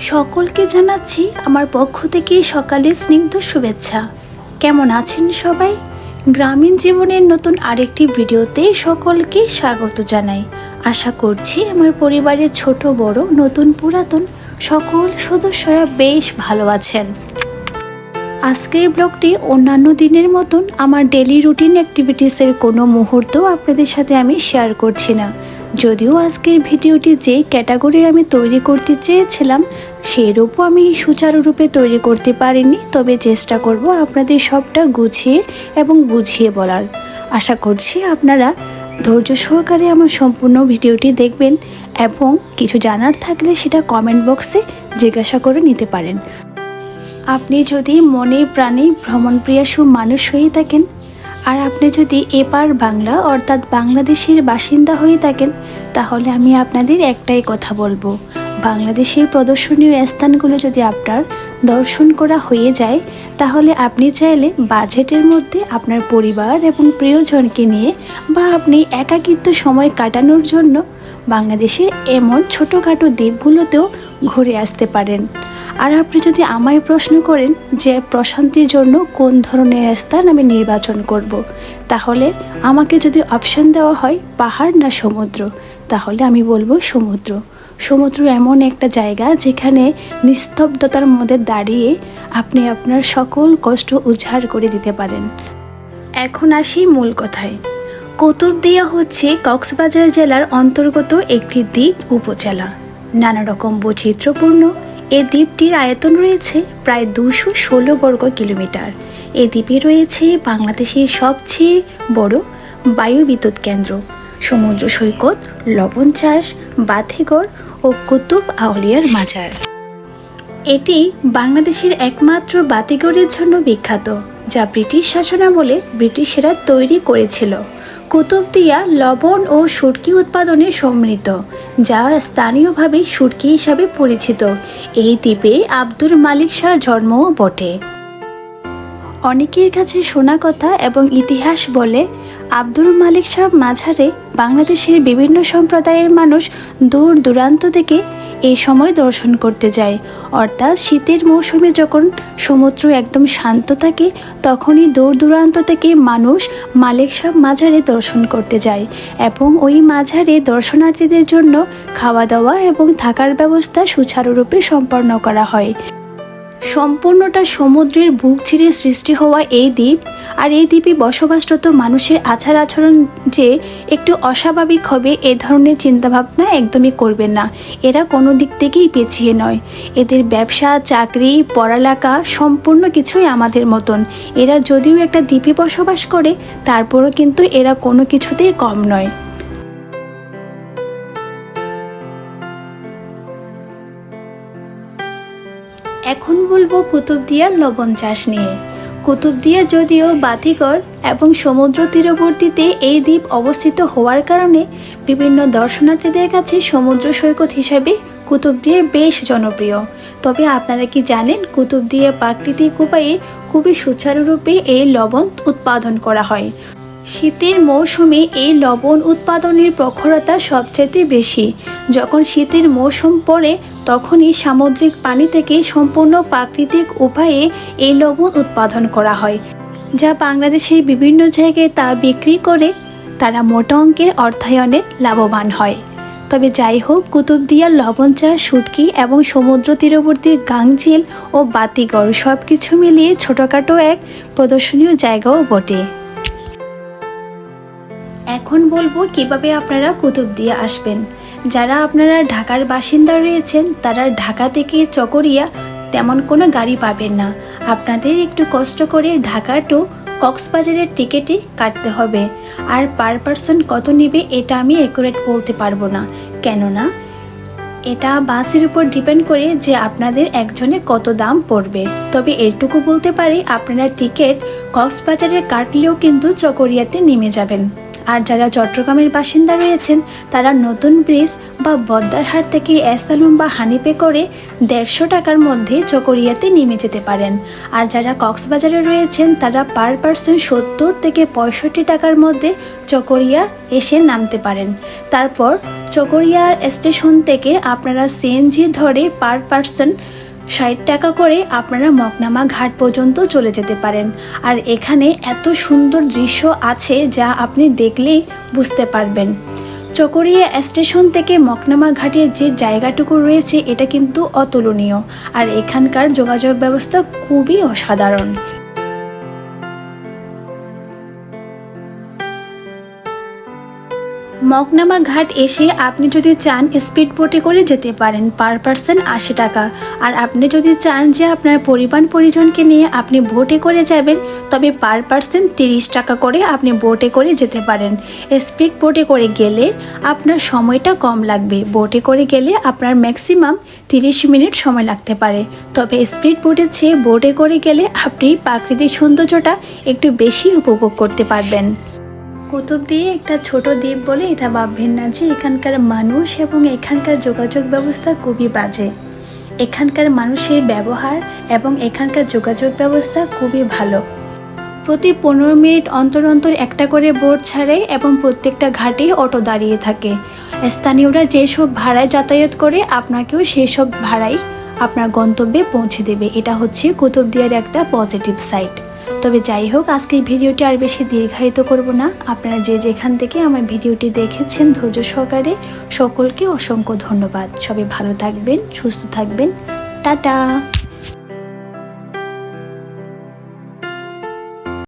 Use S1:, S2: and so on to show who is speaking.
S1: সকলকে জানাচ্ছি আমার পক্ষ থেকে সকালে স্নিগ্ধ শুভেচ্ছা। কেমন আছেন সবাই? গ্রামীণ জীবনের নতুন আরেকটি ভিডিওতে সকলকে স্বাগত জানাই। আশা করছি আমার পরিবারের ছোট, বড়, নতুন, পুরাতন সকল সদস্যরা বেশ ভালো আছেন। আজকের ব্লগটি অন্যান্য দিনের মতন আমার ডেলি রুটিন অ্যাক্টিভিটিসের কোনো মুহূর্ত আপনাদের সাথে আমি শেয়ার করছি না। যদিও আজকের ভিডিওটি যে ক্যাটাগরির আমি তৈরি করতে চেয়েছিলাম সেই রূপও আমি সুচারুরূপে তৈরি করতে পারিনি। তবে চেষ্টা করব আপনাদের সবটা গুছিয়ে এবং বুঝিয়ে বলার। আশা করছি আপনারা ধৈর্য সহকারে আমার সম্পূর্ণ ভিডিওটি দেখবেন এবং কিছু জানার থাকলে সেটা কমেন্ট বক্সে জিজ্ঞাসা করে নিতে পারেন। আপনি যদি মনে প্রাণে ভ্রমণপ্রিয়াসু মানুষ হয়ে থাকেন আর আপনি যদি এপার বাংলা অর্থাৎ বাংলাদেশের বাসিন্দা হয়ে থাকেন, তাহলে আমি আপনাদের একটাই কথা বলব। বাংলাদেশের প্রদর্শনীয় স্থানগুলো যদি আপনার দর্শন করা হয়ে যায়, তাহলে আপনি চাইলে বাজেটের মধ্যে আপনার পরিবার এবং প্রিয়জনকে নিয়ে বা আপনি একাকিত্ব সময় কাটানোর জন্য বাংলাদেশের এমন ছোটোখাটো দ্বীপগুলোতেও ঘুরে আসতে পারেন। আর আপনি যদি আমায় প্রশ্ন করেন যে প্রশান্তির জন্য কোন ধরনের স্থান আমি নির্বাচন করব। তাহলে আমাকে যদি অপশন দেওয়া হয় পাহাড় না সমুদ্র, তাহলে আমি বলব সমুদ্র। সমুদ্র এমন একটা জায়গা যেখানে নিস্তব্ধতার মধ্যে দাঁড়িয়ে আপনি আপনার সকল কষ্ট উজাড় করে দিতে পারেন। এখন আসি মূল কথায়। কুতুবদিয়া হচ্ছে কক্সবাজার জেলার অন্তর্গত একটি দ্বীপ উপজেলা। নানা রকম বৈচিত্র্যপূর্ণ এই দ্বীপটির আয়তন রয়েছে প্রায় দুশো ষোলো বর্গ কিলোমিটার। এ দ্বীপে রয়েছে বাংলাদেশের সবচেয়ে বড় বায়ু বিদ্যুৎ কেন্দ্র। সমুদ্র সৈকত, লবণ চাষ বাথেগড় ও কুতুব আউলিয়ার মাজার। এটি বাংলাদেশের একমাত্র বাতিগড়ের জন্য বিখ্যাত, যা ব্রিটিশ শাসনামলে ব্রিটিশেরা তৈরি করেছিল। কুতুবদিয়া লবণ ও সুটকি উৎপাদনে সমৃদ্ধ, যা স্থানীয়ভাবে সুটকি হিসাবে পরিচিত। এই দ্বীপে আব্দুল মালিক শাহ জন্মও বটে। অনেকের কাছে শোনা কথা এবং ইতিহাস বলে, আব্দুল মালিক শাহ মাঝারে বাংলাদেশের বিভিন্ন সম্প্রদায়ের মানুষ দূর দূরান্ত থেকে এই সময় দর্শন করতে যায়। অর্থাৎ শীতের মৌসুমে যখন সমুদ্র একদম শান্ত থাকে, তখনই দূর দূরান্ত থেকে মানুষ মালিক সাহ মাঝারে দর্শন করতে যায় এবং ওই মাঝারে দর্শনার্থীদের জন্য খাওয়া দাওয়া এবং থাকার ব্যবস্থা সুচারুরূপে সম্পন্ন করা হয়। সম্পূর্ণটা সমুদ্রের বুক চিরে সৃষ্টি হওয়া এই দ্বীপ আর এই দ্বীপে বসবাসরত মানুষের আচার আচরণ যে একটু অস্বাভাবিক হবে, এ ধরনের চিন্তাভাবনা একদমই করবেন না। এরা কোনো দিক থেকেই পেছিয়ে নয়। এদের ব্যবসা, চাকরি, পড়ালেখা সম্পূর্ণ কিছুই আমাদের মতন। এরা যদিও একটা দ্বীপে বসবাস করে, তারপরও কিন্তু এরা কোনো কিছুতেই কম নয়। বলব কুতুবদিয়ার লবণ চাষ নিয়ে। কুতুবদিয়া যদিও বাতিগড় এবং সমুদ্র তীরবর্তীতে এই দ্বীপ অবস্থিত হওয়ার কারণে বিভিন্ন দর্শনার্থীদের কাছে সমুদ্র সৈকত হিসাবে কুতুবদিয়া বেশ জনপ্রিয়। তবে আপনারা কি জানেন কুতুবদিয়া প্রাকৃতিক উপায়ে খুবই সুচারুরূপে এই লবণ উৎপাদন করা হয়? শীতের মৌসুমে এই লবণ উৎপাদনের প্রখরতা সবচেয়ে বেশি। যখন শীতের মৌসুম পড়ে, তখনই সামুদ্রিক পানি থেকে সম্পূর্ণ প্রাকৃতিক উপায়ে এই লবণ উৎপাদন করা হয়, যা বাংলাদেশের বিভিন্ন জায়গায় তা বিক্রি করে তারা মোটা অঙ্কের অর্থায়নে লাভবান হয়। তবে যাই হোক কুতুবদিয়ার লবণ চা শুটকি এবং সমুদ্র তীরবর্তী গাংচিল ও বাতিগড় সব কিছু মিলিয়ে ছোটোখাটো এক প্রদর্শনীয় জায়গাও বটে। এখন বলব কীভাবে আপনারা কুতুবদিয়া আসবেন। যারা আপনারা ঢাকার বাসিন্দা রয়েছেন, তারা ঢাকা থেকে চকরিয়া তেমন কোনো গাড়ি পাবেন না। আপনাদের একটু কষ্ট করে ঢাকা টু কক্সবাজারের টিকিটই কাটতে হবে। আর পার পার্সন কত নেবে, এটা আমি অ্যাকুরেট বলতে পারব না। কেননা, এটা বাসের উপর ডিপেন্ড করে যে আপনাদের একজনে কত দাম পড়বে। তবে এটুকু বলতে পারি, আপনারা টিকিট কক্সবাজারে কাটলেও কিন্তু চকরিয়াতে নেমে যাবেন। আর যারা চট্টগ্রামের বাসিন্দা রয়েছেন, তারা নতুন ব্রিজ বা বদ্দারহাট থেকে অ্যাসালুম বা হানিপে করে দেড়শো টাকার মধ্যে চকরিয়াতে নেমে যেতে পারেন। আর যারা কক্সবাজারে রয়েছেন, তারা পার পার্সন সত্তর থেকে পঁয়ষট্টি টাকার মধ্যে চকরিয়া এসে নামতে পারেন। তারপর চকরিয়া স্টেশন থেকে আপনারা সিএনজি ধরে পার পার্সন ষাট টাকা করে আপনারা মকনামা ঘাট পর্যন্ত চলে যেতে পারেন। আর এখানে এত সুন্দর দৃশ্য আছে যা আপনি দেখলেই বুঝতে পারবেন। চকরিয়া স্টেশন থেকে মকনামা ঘাটের যে জায়গাটুকু রয়েছে, এটা কিন্তু অতুলনীয়। আর এখানকার যোগাযোগ ব্যবস্থা খুবই অসাধারণ। মগনামা ঘাট এসে আপনি যদি চান স্পিড বোটে করে যেতে পারেন পার পার্সন আশি টাকা। আর আপনি যদি চান যে আপনার পরিবার পরিজনকে নিয়ে আপনি বোটে করে যাবেন, তবে পার পার্সন তিরিশ টাকা করে আপনি বোটে করে যেতে পারেন। স্পিড বোটে করে গেলে আপনার সময়টা কম লাগবে। বোটে করে গেলে আপনার ম্যাক্সিমাম তিরিশ মিনিট সময় লাগতে পারে। তবে স্পিড বোটের চেয়ে বোটে করে গেলে আপনি প্রাকৃতিক সৌন্দর্যটা একটু বেশি উপভোগ করতে পারবেন। কুতুব দিয়ে একটা ছোট দ্বীপ বলে এটা ভাববেন না যে এখানকার মানুষ এবং এখানকার যোগাযোগ ব্যবস্থা খুবই বাজে। এখানকার মানুষের ব্যবহার এবং এখানকার যোগাযোগ ব্যবস্থা খুবই ভালো। প্রতি পনেরো মিনিট অন্তর অন্তর একটা করে বোট ছাড়ে এবং প্রত্যেকটা ঘাটে অটো দাঁড়িয়ে থাকে। স্থানীয়রা যেসব ভাড়ায় যাতায়াত করে, আপনাকেও সেই সব ভাড়াই আপনার গন্তব্যে পৌঁছে দেবে। এটা হচ্ছে কুতুবদিয়ার একটা পজিটিভ সাইড তবে যাই হোক, আজকের ভিডিওটি আর বেশি দীর্ঘায়িত করব না। আপনারা যে যেখান থেকে আমার ভিডিওটি দেখেছেন ধৈর্য সহকারে, সকলকে অসংখ্য ধন্যবাদ। সবাই ভালো থাকবেন, সুস্থ থাকবেন। টাটা!